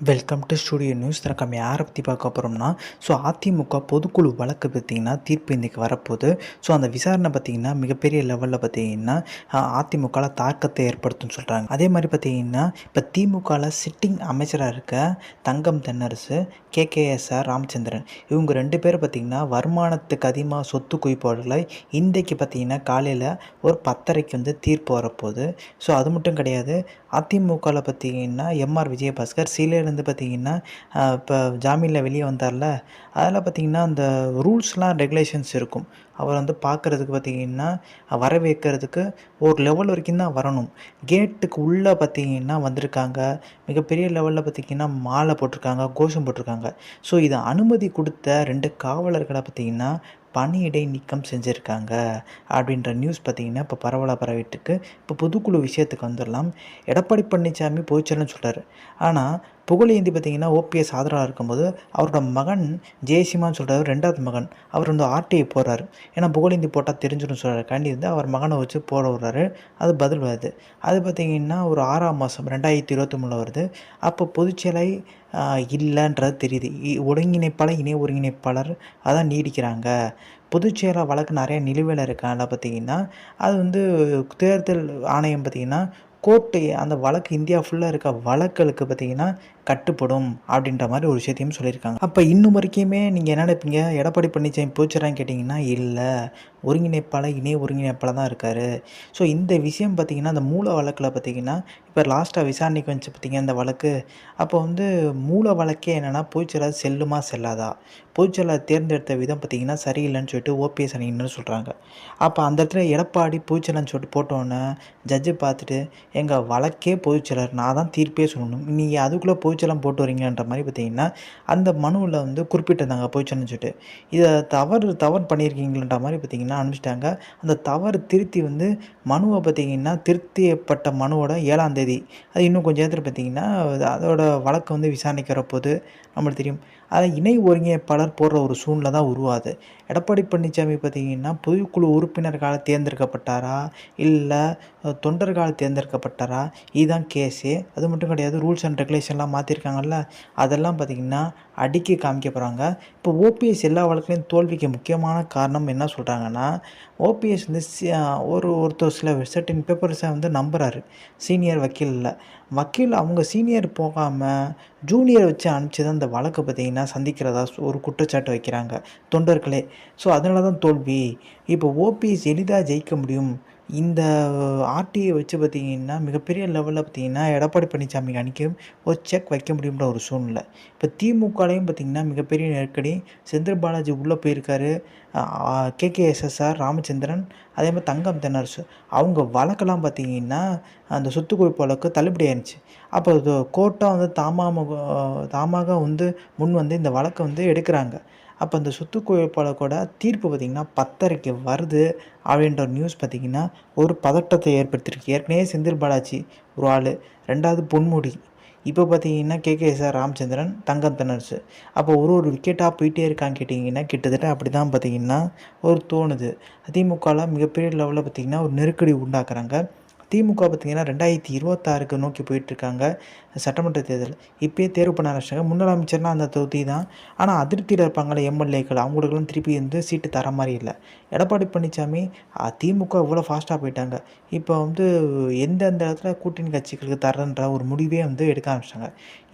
Welcome to studio news எனக்கு நம்ம யாரை பற்றி பார்க்க போகிறோம்னா ஸோ அதிமுக பொதுக்குழு வழக்கு பார்த்திங்கன்னா தீர்ப்பு இன்றைக்கி வரப்போகுது. ஸோ அந்த விசாரணை பார்த்திங்கன்னா மிகப்பெரிய லெவலில் பார்த்திங்கன்னா அதிமுகவில் தாக்கத்தை ஏற்படுத்தும்னு சொல்கிறாங்க அதே மாதிரி பார்த்திங்கன்னா இப்போ திமுகவில் சிட்டிங் அமைச்சராக இருக்க தங்கம் தென்னரசு கேகேஎஸ்ஆர் ராமச்சந்திரன் இவங்க ரெண்டு பேரும் பார்த்திங்கன்னா வருமானத்துக்கு அதிகமாக சொத்து குவிப்பாடுகளை இன்றைக்கு பார்த்திங்கன்னா காலையில் ஒரு பத்தரைக்கு வந்து தீர்ப்பு வரப்போகுது. ஸோ அது மட்டும் கிடையாது அதிமுகவில் பார்த்திங்கன்னா எம்ஆர் விஜயபாஸ்கர் சிலையிலேருந்து பார்த்திங்கன்னா இப்போ ஜாமீனில் வெளியே வந்தார்ல அதில் பார்த்திங்கன்னா அந்த ரூல்ஸ்லாம் ரெகுலேஷன்ஸ் இருக்கும். அவர் வந்து பார்க்குறதுக்கு பார்த்திங்கன்னா வர வைக்கிறதுக்கு ஒரு லெவல் வரைக்கும் தான் வரணும். கேட்டுக்கு உள்ளே பார்த்திங்கன்னா வந்திருக்காங்க. மிகப்பெரிய லெவலில் பார்த்திங்கன்னா மாலை போட்டிருக்காங்க கோஷம் போட்டிருக்காங்க. ஸோ இதை அனுமதி கொடுத்த ரெண்டு காவலர்களை பார்த்திங்கன்னா பணியிடை நீக்கம் செஞ்சுருக்காங்க அப்படின்ற நியூஸ் பார்த்திங்கன்னா இப்போ பரவலாக பரவிட்டுருக்கு இப்போ புதுக்குழு விஷயத்துக்கு வந்துடலாம். எடப்பாடி பழனிசாமி போய்ச்சலன்னு சொல்கிறார் ஆனால் புகழேந்தி பார்த்திங்கன்னா ஓபிஎஸ் ஆதரவாக இருக்கும்போது அவரோட மகன் ஜெயசிமான்னு சொல்கிறார் ரெண்டாவது மகன். அவர் வந்து ஆர்டிஐ போடுறாரு ஏன்னா புகழேந்தி போட்டால் தெரிஞ்சிடும் சொல்கிறார் காண்டி வந்து அவர் மகனை வச்சு போட விடுறாரு. அது பதில் வருது. அது பார்த்திங்கன்னா ஒரு ஆறாம் மாதம் ரெண்டாயிரத்தி இருபத்தி மூணில் வருது. அப்போ பொதுச்செயலை இல்லைன்றது தெரியுது. ஒருங்கிணைப்பாளர் இணை ஒருங்கிணைப்பாளர் அதான் நீடிக்கிறாங்க. பொதுச்செயலாளர் வழக்கு நிறையா நிலுவையில் இருக்காங்க பார்த்திங்கன்னா அது வந்து தேர்தல் ஆணையம் பார்த்திங்கன்னா கோர்ட்டு அந்த வழக்கு இந்தியா ஃபுல்லாக இருக்க வழக்குகளுக்கு பார்த்திங்கன்னா கட்டுப்படும் அப்படின்ற மாதிரி ஒரு விஷயத்தையும் சொல்லியிருக்காங்க. அப்போ இன்னும் வரைக்குமே நீங்கள் என்ன நினைப்பீங்க? எடப்பாடி பழனிசாமி போச்சுறான்னு கேட்டிங்கன்னா இல்லை. ஒருங்கிணைப்பாளர் இணை ஒருங்கிணைப்பாளர் தான் இருக்கார். ஸோ இந்த விஷயம் பார்த்திங்கன்னா அந்த மூல வழக்கில் பார்த்திங்கன்னா இப்போ லாஸ்ட்டாக விசாரணைக்கு வந்துச்சு பார்த்திங்க இந்த வழக்கு. அப்போ வந்து மூல வழக்கே என்னென்னா பொதுச்செயலாளர் செல்லுமா செல்லாதா? பொதுச்செயலாளர் தேர்ந்தெடுத்த விதம் பார்த்திங்கன்னா சரியில்லைன்னு சொல்லிட்டு ஓபிஎஸ் அணின்னு சொல்கிறாங்க அப்போ அந்த இடத்துல எடப்பாடி பொதுச்செயலர்னு சொல்லிட்டு போட்டோன்னே ஜட்ஜு பார்த்துட்டு எங்கள் வழக்கே பொதுச்செயலர் நான் தான் தீர்ப்பே சொல்லணும். நீங்கள் அதுக்குள்ளே பொதுச்செயலம் போட்டு வரீங்கன்ற மாதிரி பார்த்தீங்கன்னா அந்த மனுவில் வந்து குறிப்பிட்டிருந்தாங்க பொய்ச்சல்னு சொல்லிட்டு. இதை தவறு தவறு பண்ணியிருக்கீங்கன்ற மாதிரி பார்த்தீங்கன்னா அனுப்பிச்சிட்டாங்க. அந்த தவறு திருத்தி வந்து மனுவை பார்த்தீங்கன்னா திருத்தியப்பட்ட மனுவோட ஏழாம் தேதி. அது இன்னும் கொஞ்சம் நேரத்தில் பார்த்தீங்கன்னா அதோட வழக்கு வந்து விசாரணைக்கிற போது நம்மளுக்கு தெரியும். அதை இணை ஒருங்கிணைப்பாளர் போடுற ஒரு சூழ்நிலை தான் உருவாது எடப்பாடி பழனிசாமி பார்த்திங்கன்னா பொதுக்குழு உறுப்பினர்களால் தேர்ந்தெடுக்கப்பட்டாரா? இல்லை தொண்டர்களால் தேர்ந்தெடுக்கப்பட்டாரா? இதுதான் கேஸு அது மட்டும் கிடையாது ரூல்ஸ் அண்ட் ரெகுலேஷன்லாம் மாற்றிருக்காங்கல்ல அதெல்லாம் பார்த்திங்கன்னா அடிக்கி காமிக்க போகிறாங்க இப்போ ஓபிஎஸ் எல்லா வழக்குலையும் தோல்விக்கு முக்கியமான காரணம் என்ன சொல்கிறாங்கன்னா ஓபிஎஸ் வந்து ஒரு ஒருத்தர் சில சர்டின் பேப்பர்ஸை வந்து நம்புகிறாரு சீனியர் வக்கீலில் வக்கீல் அவங்க சீனியர் போகாமல் ஜூனியர் வச்சு அனுப்பிச்சி தான் இந்த வழக்கு பார்த்திங்கன்னா சந்திக்கிறதா ஒரு குற்றச்சாட்டு வைக்கிறாங்க தொண்டர்களே. ஸோ அதனால தான் தோல்வி. இப்போ ஓபிஎஸ் எளிதாக ஜெயிக்க முடியும். இந்த ஆர்டிஐ வச்சு பார்த்திங்கன்னா மிகப்பெரிய லெவலில் பார்த்திங்கன்னா எடப்பாடி பழனிசாமி அன்றைக்கும் ஒரு செக் வைக்க முடியுன்ற ஒரு சூழ்நிலை. இப்போ திமுகலையும் பார்த்திங்கன்னா மிகப்பெரிய நெருக்கடி. செந்தில் பாலாஜி உள்ளே போயிருக்காரு. கேகேஎஸ்எஸ்ஆர் ராமச்சந்திரன் அதே மாதிரி தங்கம் தென்னரசு. அவங்க வழக்கெல்லாம் பார்த்திங்கன்னா அந்த சொத்து குவிப்பு வழக்கு தள்ளுபடி ஆயிருந்துச்சு அப்போ கோர்ட்டாக வந்து தாமாக தாமாக வந்து முன் வந்து இந்த வழக்கை வந்து எடுக்கிறாங்க. அப்போ அந்த சொத்து குவிப்பாளர் தீர்ப்பு பார்த்திங்கன்னா பத்தரைக்கு வருது அப்படின்ற ஒரு நியூஸ் பார்த்திங்கன்னா ஒரு பதட்டத்தை ஏற்படுத்தியிருக்கு. ஏற்கனவே செந்தில் பாலாஜி ஒரு ஆள் ரெண்டாவது பொன்முடி. இப்போ பார்த்தீங்கன்னா கேகேஎஸ்ஆர் ராமச்சந்திரன் தங்கம் தனர்ஸு அப்போ ஒரு ஒரு விக்கெட்டாக போயிட்டே இருக்கான்னு கேட்டிங்கன்னா கிட்டத்தட்ட அப்படி தான் பார்த்தீங்கன்னா ஒரு தோணுது. திமுகவில் மிகப்பெரிய லெவலில் பார்த்திங்கன்னா ஒரு நெருக்கடி உண்டாக்குறாங்க. திமுக பார்த்திங்கன்னா ரெண்டாயிரத்தி இருபத்தாறுக்கு நோக்கி போயிட்டுருக்காங்க சட்டமன்ற தேர்தல். இப்போயே தேர்வு பண்ண ஆரம்பிச்சாங்க. முன்னாள் அமைச்சர்னால் அந்த தொகுதி தான். ஆனால் அதிருப்தியில் இருப்பாங்களே எம்எல்ஏக்கள். அவங்களுக்குலாம் திருப்பி வந்து சீட்டு தர மாதிரி இல்லை. எடப்பாடி பழனிசாமி திமுக இவ்வளோ ஃபாஸ்ட்டாக போயிட்டாங்க. இப்போ வந்து எந்தெந்த இடத்துல கூட்டணி கட்சிகளுக்கு தரன்ற ஒரு முடிவே வந்து எடுக்க ஆரம்பிச்சிட்டாங்க.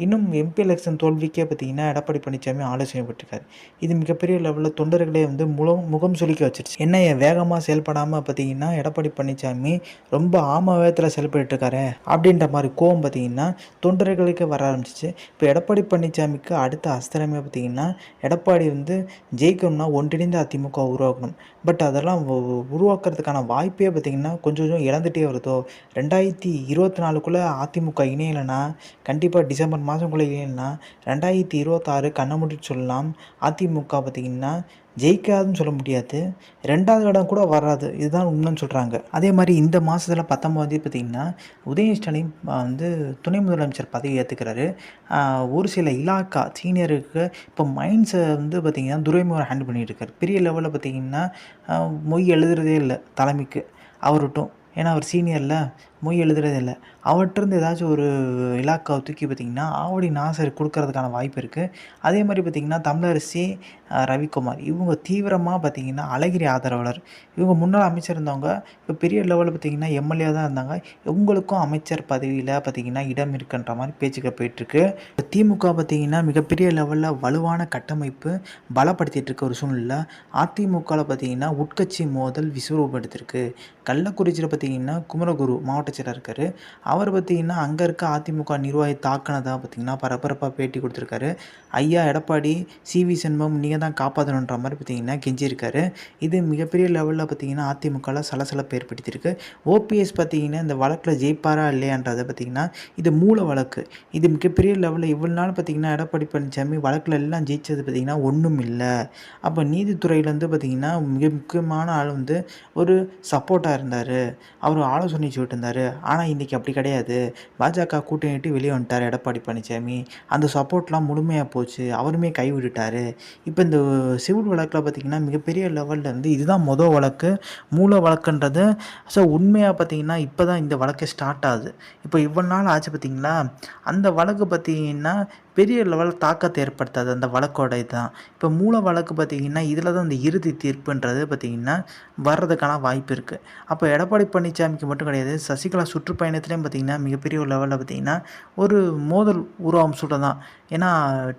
இன்னும் எம்பி எலெக்ஷன் தோல்விக்கே பார்த்திங்கன்னா எடப்பாடி பழனிசாமி ஆலோசனை பட்டிருக்காரு இது மிகப்பெரிய லெவலில் தொண்டர்களே வந்து முகம் முகம் சுளிக்க வச்சிருச்சு. என்ன வேகமாக செயல்படாமல் பார்த்திங்கன்னா எடப்பாடி பழனிசாமி ரொம்ப ஆமாம் வேகத்தில் செயல்பட்டுருக்காரு அப்படின்ற மாதிரி கோவம் பார்த்திங்கன்னா தொண்டர்களுக்கு வர ஆரம்பிச்சிச்சு. இப்போ எடப்பாடி பழனிசாமிக்கு அடுத்த அஸ்திரமே பார்த்திங்கன்னா எடப்பாடி வந்து ஜெயிக்கணும்னா ஒன்றிணைந்த அதிமுக உருவாக்கணும். பட் அதெல்லாம் உருவாக்குறதுக்கான வாய்ப்பே பார்த்திங்கன்னா கொஞ்சம் கொஞ்சம் இழந்துகிட்டே வருதோ? ரெண்டாயிரத்தி இருபத்தி நாலுக்குள்ளே அதிமுக இணையலைன்னா கண்டிப்பாக டிசம்பர் மாதக்குள்ளே இணையலைன்னா ரெண்டாயிரத்தி இருபத்தாறு கண்ண மூடிட்டு சொல்லலாம். அதிமுக பார்த்திங்கன்னா ஜெயிக்காதுன்னு சொல்ல முடியாது. ரெண்டாவது இடம் கூட வராது. இதுதான் உண்மைன்னு சொல்கிறாங்க அதே மாதிரி இந்த மாதத்தில் பத்தொம்பது பார்த்திங்கன்னா உதய ஸ்டாலின் வந்து துணை முதலமைச்சர் பதவி ஏற்றுக்கிறாரு ஒரு சில இலாக்கா சீனியருக்கு இப்போ மைண்ட்ஸை வந்து பார்த்திங்கன்னா துரைமுகம் ஹேண்டில் பண்ணிகிட்டு இருக்காரு பெரிய லெவலில் பார்த்திங்கன்னா மொய் எழுதுறதே இல்லை தலைமைக்கு. அவர்கிட்டும் ஏன்னா அவர் சீனியரில் மொய் எழுதுறதில்ல அவர்கிட்டருந்து ஏதாச்சும் ஒரு இலாக்காவை தூக்கி பார்த்திங்கன்னா ஆவடி நாசர் கொடுக்கறதுக்கான வாய்ப்பு இருக்குது அதே மாதிரி பார்த்திங்கன்னா தமிழரசி ரவிக்குமார். இவங்க தீவிரமாக பார்த்திங்கன்னா அழகிரி ஆதரவாளர். இவங்க முன்னாள் அமைச்சர் இருந்தவங்க இப்போ பெரிய லெவலில் பார்த்திங்கன்னா எம்எல்ஏ தான் இருந்தாங்க. இவங்களுக்கும் அமைச்சர் பதவியில் பார்த்திங்கன்னா இடம் இருக்குன்ற மாதிரி பேச்சுக்கள் போயிட்டுருக்கு. திமுக பார்த்திங்கன்னா மிகப்பெரிய லெவலில் வலுவான கட்டமைப்பு பலப்படுத்திகிட்டு இருக்க ஒரு சூழ்நிலை அதிமுகவில் பார்த்திங்கன்னா உட்கட்சி மோதல் விஸ்வரூபடுத்திருக்கு கள்ளக்குறிச்சியில் பார்த்திங்கன்னா குமரகுரு மாவட்ட செயலர் இருக்கார். அவர் பார்த்திங்கன்னா அங்கே இருக்க அதிமுக நிர்வாகி தாக்கினதாக பார்த்திங்கன்னா பரபரப்பாக பேட்டி கொடுத்துருக்காரு. ஐயா எடப்பாடி சிவி செண்பம் நீங்கள் தான் காப்பாற்றணுன்ற மாதிரி பார்த்திங்கன்னா கெஞ்சியிருக்காரு. இது மிகப்பெரிய லெவலில் பார்த்திங்கன்னா அதிமுகவில் சலசலப்பை ஏற்படுத்தியிருக்கு. ஓபிஎஸ் பார்த்திங்கன்னா இந்த வழக்கில் ஜெயிப்பாரா இல்லையான்றதை பார்த்திங்கன்னா இது மூல வழக்கு. இது மிகப்பெரிய லெவலில் இவ்வளோ நாள் பார்த்திங்கன்னா எடப்பாடி பழனிசாமி வழக்கில் எல்லாம் ஜெயிச்சது பார்த்திங்கன்னா ஒன்றும் இல்லை. அப்போ நீதித்துறையிலேருந்து பார்த்திங்கன்னா மிக முக்கியமான ஆள் வந்து ஒரு சப்போர்ட்டாக இருந்தார். அவர் ஆலோசனை சொல்லிட்டு இருந்தார். ஆனால் இன்றைக்கி அப்படி கிடையாது. பாஜக கூட்டணிட்டு வெளியே வந்துட்டார் எடப்பாடி பழனிசாமி அந்த சப்போர்ட்லாம் முழுமையாக போச்சு. அவருமே கைவிட்டுட்டார் இப்போ இந்த சிவில் வழக்கில் பார்த்திங்கன்னா மிகப்பெரிய லெவலில் இருந்து இதுதான் மொதல் வழக்கு மூல வழக்குன்றது. ஸோ உண்மையாக பார்த்திங்கன்னா இப்போ தான் இந்த வழக்கே ஸ்டார்ட் ஆகுது. இப்போ இவ்வளோ நாள் ஆச்சு பார்த்திங்களா அந்த வழக்கு பார்த்திங்கன்னா பெரிய லெவலில் தாக்கத்தை ஏற்படுத்தாது. அந்த வழக்கோட இதுதான் இப்போ மூல வழக்கு பார்த்திங்கன்னா இதில் தான் இந்த இறுதி தீர்ப்புன்றது பார்த்திங்கன்னா வர்றதுக்கான வாய்ப்பு இருக்குது அப்போ எடப்பாடி பழனிசாமிக்கு மட்டும் கிடையாது சசிகலா சுற்றுப்பயணத்துலேயும் பார்த்திங்கன்னா மிகப்பெரிய லெவலில் பார்த்திங்கன்னா ஒரு மோதல் உருவாகும் தான் ஏன்னா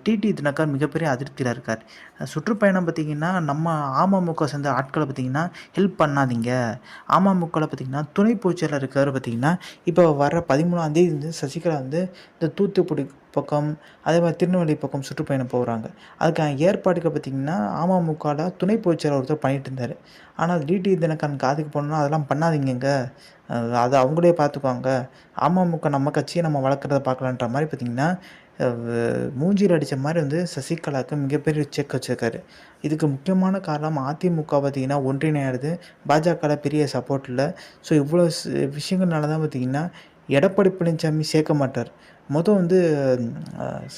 டிடி தினகர் மிகப்பெரிய அதிருப்தியில் இருக்கார். சுற்றுப்பயணம் பார்த்திங்கன்னா நம்ம அமமுக சேர்ந்த ஆட்களை பார்த்திங்கன்னா ஹெல்ப் பண்ணாதீங்க. அமமுகவில் பார்த்திங்கன்னா துணை பொதுச்செயலர் இருக்கார் பார்த்திங்கன்னா இப்போ வர பதிமூணாந்தேதி வந்து சசிகலா வந்து இந்த தூத்துக்குடி பக்கம் அதே மாதிரி திருநெல்வேலி பக்கம் சுற்றுப்பயணம் போகிறாங்க அதுக்கான ஏற்பாடுக்கு பார்த்திங்கன்னா அமமுகவில் துணை பொதுச்செயலர் ஒருத்தர் பண்ணிட்டு இருந்தார். ஆனால் டிடி தினகரன் காதுக்கு போனோம்னா அதெல்லாம் பண்ணாதீங்க அதை அவங்களே பார்த்துக்குவாங்க. அமமுக நம்ம கட்சியை நம்ம வளர்க்குறத பார்க்கலான்ற மாதிரி பார்த்திங்கன்னா மூஞ்சியில் அடித்த மாதிரி வந்து சசிகலாவுக்கு மிகப்பெரிய செக் வச்சிருக்காரு. இதுக்கு முக்கியமான காரணம் அதிமுக பார்த்திங்கன்னா ஒன்றிணையாது பாஜகவில் பெரிய சப்போர்ட் இல்லை. ஸோ இவ்வளோ விஷயங்கள்னால தான் பார்த்திங்கன்னா எடப்பாடி பழனிசாமி சேர்க்க மாட்டார். மொத்தம் வந்து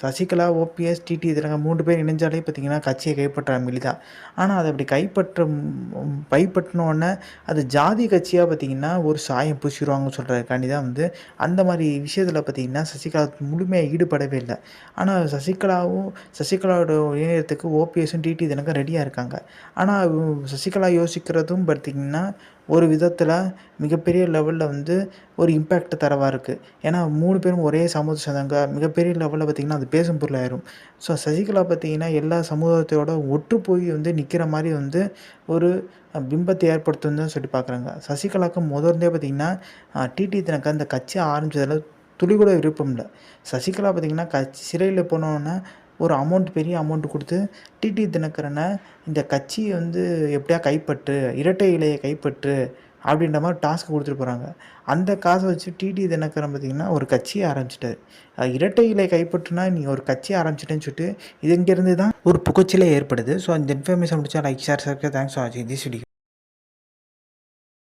சசிகலா ஓபிஎஸ் டிடி இதெல்லாம் மூன்று பேர் இணைஞ்சாலே பார்த்திங்கன்னா கட்சியை கைப்பற்ற எளிதா ஆனால் அதை அப்படி கைப்பற்ற கைப்பற்றினோடனே அது ஜாதி கட்சியாக பார்த்திங்கன்னா ஒரு சாயம் பூசிடுவாங்கன்னு சொல்கிறதுக்காண்டி தான் வந்து அந்த மாதிரி விஷயத்தில் பார்த்திங்கன்னா சசிகலா முழுமையாக ஈடுபடவே இல்லை. ஆனால் சசிகலாவும் சசிகலாவோட இணையத்துக்கு ஓபிஎஸும் டிடி தினக்கும் ரெடியாக இருக்காங்க. ஆனால் சசிகலா யோசிக்கிறதும் பார்த்திங்கன்னா ஒரு விதத்தில் மிகப்பெரிய லெவலில் வந்து ஒரு இம்பேக்ட் தரவாக இருக்குது ஏன்னா மூணு பேரும் ஒரே சமூகத்தை சதங்கா மிகப்பெரிய லெவலில் பார்த்திங்கன்னா அது பேசும் பொருளாயிரும் ஸோ சசிகலா பார்த்திங்கன்னா எல்லா சமூகத்தோட ஒற்று போய் வந்து நிற்கிற மாதிரி வந்து ஒரு பிம்பத்தை ஏற்படுத்தும் தான் சொல்லி பார்க்குறாங்க. சசிகலாவுக்கு முதல்ந்தே பார்த்திங்கன்னா டிடி தினக்கு அந்த கட்சி ஆரம்பிச்சதில் துளி கூட விருப்பம் இல்லை. சசிகலா பார்த்திங்கன்னா கட்சி சிறையில் போனோன்னே ஒரு அமௌண்ட் பெரிய அமௌண்ட் கொடுத்து டிடி தினகரனை இந்த கட்சியை வந்து எப்படியா கைப்பற்று இரட்டை இலையை கைப்பற்று அப்படின்ற மாதிரி டாஸ்க் கொடுத்துட்டு போகிறாங்க அந்த காசை வச்சு டிடி தினகரன் பார்த்திங்கன்னா ஒரு கட்சியை ஆரம்பிச்சிட்டாரு. இரட்டை இலை கைப்பற்றுனா நீ ஒரு கட்சியை ஆரம்பிச்சிட்டேன்னு சொல்லிட்டு இது இங்கேருந்து தான் ஒரு புகழ்ச்சியிலே ஏற்படுது. ஸோ அந்த இன்ஃபர்மேஷன் முடிச்சா like share sir thanks for வாட்சிங் திஸ் வீடியோ